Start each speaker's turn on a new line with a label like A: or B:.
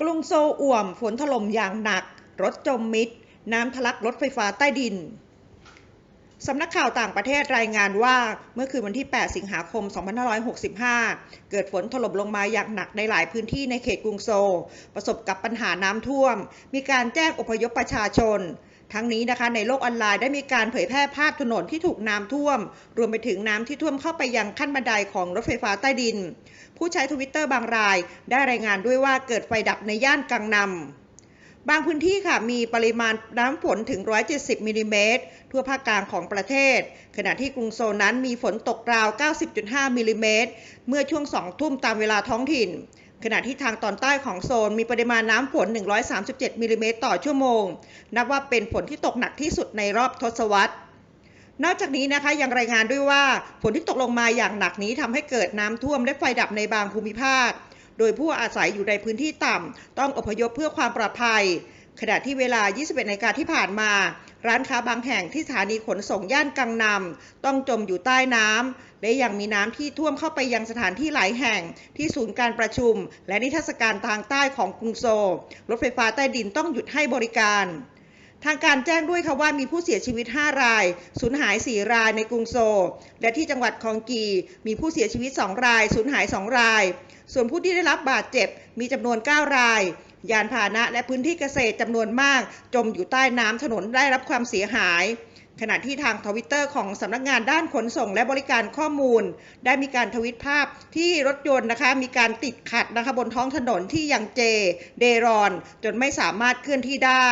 A: กรุงโซลอ่วมฝนถล่มอย่างหนัก รถจมมิด น้ำทะลักรถไฟฟ้าใต้ดิน สำนักข่าวต่างประเทศรายงานว่าเมื่อคืนวันที่ 8 สิงหาคม 2565 เกิดฝนถล่มลงมาอย่างหนักในหลายพื้นที่ในเขตกรุงโซล ประสบกับปัญหาน้ำท่วม มีการแจ้งอพยพประชาชน ทั้งนี้นะคะในโลกออนไลน์ได้มีการเผยแพร่ภาพถนนที่ถูกน้ำท่วม รวมไปถึงน้ำที่ท่วมเข้าไปยังขั้นบันไดของรถไฟฟ้าใต้ดิน ผู้ใช้ทวิตเตอร์บางราย ได้รายงานด้วยว่าเกิดไฟดับในย่านกังนำบางพื้นที่ค่ะมีปริมาณน้ำฝนถึง 170มิลลิเมตรทั่วภาคกลางของประเทศ ขณะที่กรุงโซลนั้นมีฝนตกราว 90.5มิลลิเมตรเมื่อช่วง 2 ทุ่มตามเวลาท้องถิ่น ขณะที่ทางตอนใต้ของโซนมีปริมาณน้ำฝน 137มิลลิเมตรต่อชั่วโมง นับว่าเป็นฝนที่ตกหนักที่สุดในรอบทศวรรษ นอกจากนี้นะคะยังรายงานด้วยว่าฝนที่ตกลงมาอย่างหนักนี้ทำให้เกิดน้ำท่วมและไฟดับในบางภูมิภาค โดยผู้อาศัยอยู่ในพื้นที่ต่ำต้องอพยพเพื่อความปลอดภัย ขณะที่เวลา 21นาฬิกาที่ผ่านมา ร้านค้าบางแห่งที่สถานีขนส่งย่านกังนำต้องจมอยู่ใต้น้ำและยังมีน้ำที่ท่วมเข้าไปยังสถานที่หลายแห่งที่ศูนย์การประชุม และนิทรรศการทางใต้ของกรุงโซลรถไฟฟ้าใต้ดินต้องหยุดให้บริการทางการแจ้งด้วยค่ะว่ามีผู้เสียชีวิต 5 ราย สูญหาย 4 รายในกรุงโซลและที่จังหวัดคองกี มีผู้เสียชีวิต 2 ราย สูญหาย 2 ราย ส่วนผู้ที่ได้รับบาดเจ็บมีจำนวน 9 ราย ยานพาหนะและพื้นที่เกษตรจำนวนมาก จมอยู่ใต้น้ำถนนได้รับความเสียหาย ขณะที่ทางทวิตเตอร์ของสำนักงานด้านขนส่งและบริการข้อมูล ได้มีการทวิตภาพที่รถยนต์นะคะมีการติดขัดนะคะบนท้องถนนที่ยังเจ เดรอน จนไม่สามารถเคลื่อนที่ได้